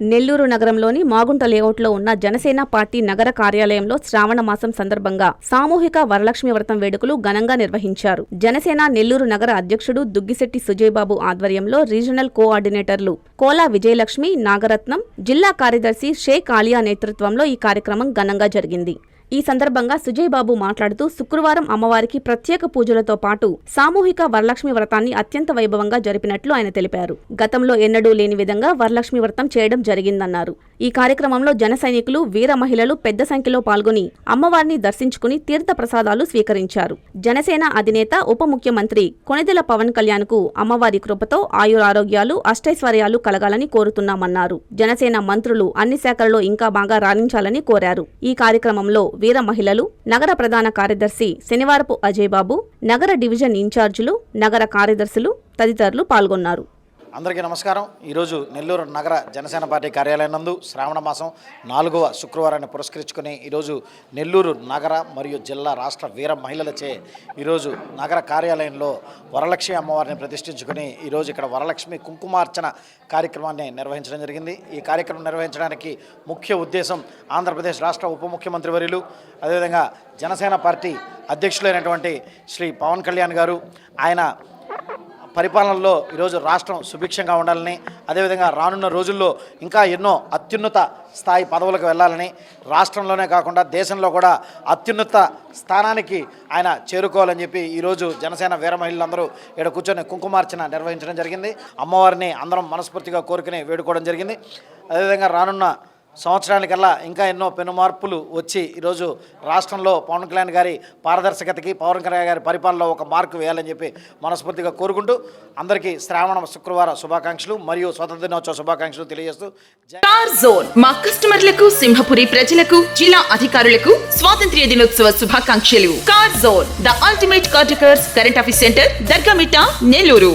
నెల్లూరు నగరంలోని మాగుంట లేఅవుట్లో ఉన్న జనసేన పార్టీ నగర కార్యాలయంలో శ్రావణ మాసం సందర్భంగా సామూహిక వరలక్ష్మి వ్రతం వేడుకలు ఘనంగా నిర్వహించారు. జనసేన నెల్లూరు నగర అధ్యక్షుడు దుగ్గిశెట్టి సుజయబాబు ఆధ్వర్యంలో రీజనల్ కోఆర్డినేటర్లు కోలా విజయలక్ష్మి నాగరత్నం జిల్లా కార్యదర్శి షేక్ ఆలియా నేతృత్వంలో ఈ కార్యక్రమం ఘనంగా జరిగింది. ఈ సందర్భంగా సుజయ్ బాబు మాట్లాడుతూ శుక్రవారం అమ్మవారికి ప్రత్యేక పూజలతో పాటు సామూహిక వరలక్ష్మి వ్రతాన్ని అత్యంత వైభవంగా జరిపినట్లు ఆయన తెలిపారు. గతంలో ఎన్నడూ లేని విధంగా వరలక్ష్మి వ్రతం చేయడం జరిగిందన్నారు. ఈ కార్యక్రమంలో జన సైనికులు వీర మహిళలు పెద్ద సంఖ్యలో పాల్గొని అమ్మవారిని దర్శించుకుని తీర్థ ప్రసాదాలు స్వీకరించారు. జనసేన అధినేత ఉప ముఖ్యమంత్రి కొణిదెల పవన్ కళ్యాణ్కు అమ్మవారి కృపతో ఆయురారోగ్యాలు అష్టైశ్వర్యాలు కలగాలని కోరుతున్నామన్నారు. జనసేన మంత్రులు అన్ని శాఖల్లో ఇంకా బాగా రాణించాలని కోరారు. ఈ కార్యక్రమంలో వీర మహిళలు నగర ప్రధాన కార్యదర్శి శనివారపు అజయ్ బాబు నగర డివిజన్ ఇన్ఛార్జీలు నగర కార్యదర్శులు తదితరులు పాల్గొన్నారు. అందరికీ నమస్కారం. ఈరోజు నెల్లూరు నగర జనసేన పార్టీ కార్యాలయం నందు శ్రావణ మాసం నాలుగవ శుక్రవారాన్ని పురస్కరించుకుని ఈరోజు నెల్లూరు నగర మరియు జిల్లా రాష్ట్ర వీర మహిళలచే ఈరోజు నగర కార్యాలయంలో వరలక్ష్మి అమ్మవారిని ప్రతిష్ఠించుకుని ఈరోజు ఇక్కడ వరలక్ష్మి కుంకుమార్చన కార్యక్రమాన్ని నిర్వహించడం జరిగింది. ఈ కార్యక్రమం నిర్వహించడానికి ముఖ్య ఉద్దేశం ఆంధ్రప్రదేశ్ రాష్ట్ర ఉప ముఖ్యమంత్రి వర్యులు అదేవిధంగా జనసేన పార్టీ అధ్యక్షులైనటువంటి శ్రీ పవన్ కళ్యాణ్ గారు ఆయన పరిపాలనలో ఈరోజు రాష్ట్రం సుభిక్షంగా ఉండాలని అదేవిధంగా రానున్న రోజుల్లో ఇంకా ఎన్నో అత్యున్నత స్థాయి పదవులకు వెళ్ళాలని రాష్ట్రంలోనే కాకుండా దేశంలో కూడా అత్యున్నత స్థానానికి ఆయన చేరుకోవాలని చెప్పి ఈరోజు జనసేన వీర మహిళలందరూ ఇక్కడ కూర్చొని కుంకుమార్చన నిర్వహించడం జరిగింది. అమ్మవారిని అందరం మనస్ఫూర్తిగా కోరుకుని వేడుకోవడం జరిగింది. అదేవిధంగా రానున్న సంవత్సరానికల్లా ఇంకా ఎన్నో పెను మార్పులు వచ్చి ఈరోజు రాష్ట్రంలో పవన్ కళ్యాణ్ గారి పారదర్శకతకి పవన్ కళ్యాణ్ గారి పరిపాలనలో ఒక మార్కు వేయాలని చెప్పి మనస్ఫూర్తిగా కోరుకుంటూ అందరికీ శ్రావణ శుక్రవార శుభాకాంక్షలు మరియు స్వతంత్ర దినోత్సవ శుభాకాంక్షలు తెలియజేస్తూ కార్ జోన్ మా కస్టమర్లకు సింహపురి ప్రజలకు జిల్లా అధికారులకు స్వాతంత్ర్య దినోత్సవ శుభాకాంక్షలు. Car zone the ultimate car stickers current office center Dargamitta Nellore.